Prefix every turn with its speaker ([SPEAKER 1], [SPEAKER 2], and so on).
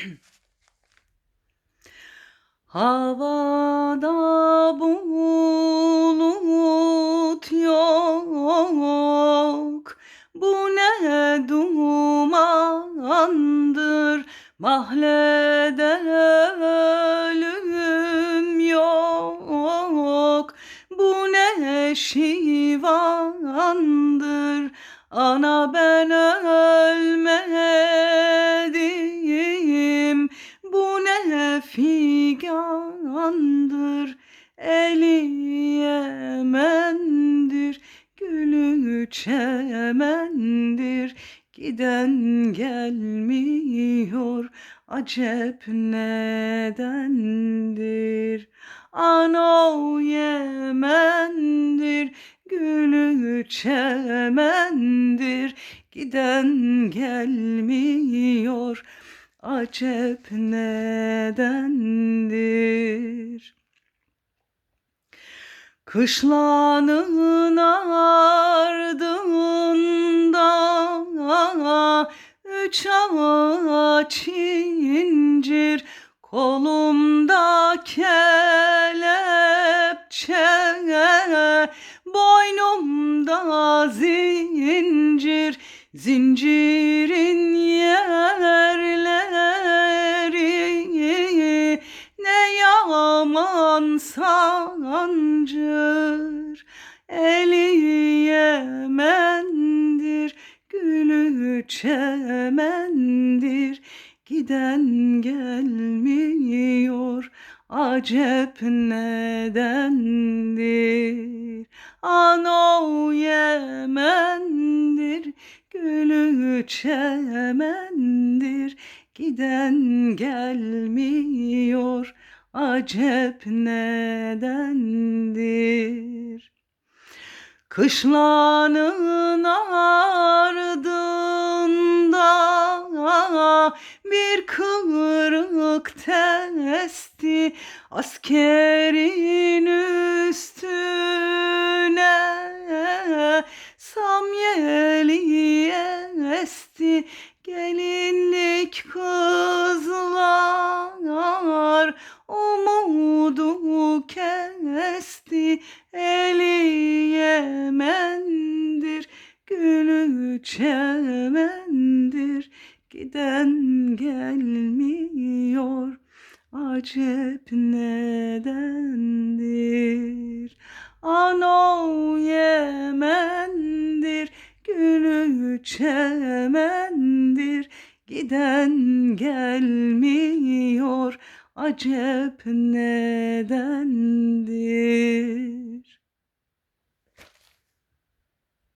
[SPEAKER 1] Havada bulut yok. Bu ne dumandır? Mahlede ölüm yok. Bu ne şivandır? Ana ben ölmedim Yemen'dir Gülü çemendir. Giden gelmiyor Acep nedendir? Ano Yemen'dir Gülü çemendir. Giden gelmiyor Acep nedendir Kışlanın ardında Üç ağaç incir Kolumda kelepçe Boynumda zincir. Zincirin yerleri yaman sancır Eli Yemen'dir Gülü çemendir. Giden gelmiyor Acep nedendir? Ano Yemen'dir Gülü çemendir. Giden gelmiyor Acep nedendir? Kışlanın ardında bir kırık testi askerin üstüne samyeli esti gelinlik kızlar kesti eli Yemen'dir gülü çemendir. Giden gelmiyor acep nedendir? Ano Yemen'dir gülü çemendir. Giden gelmiyor acep nedendir?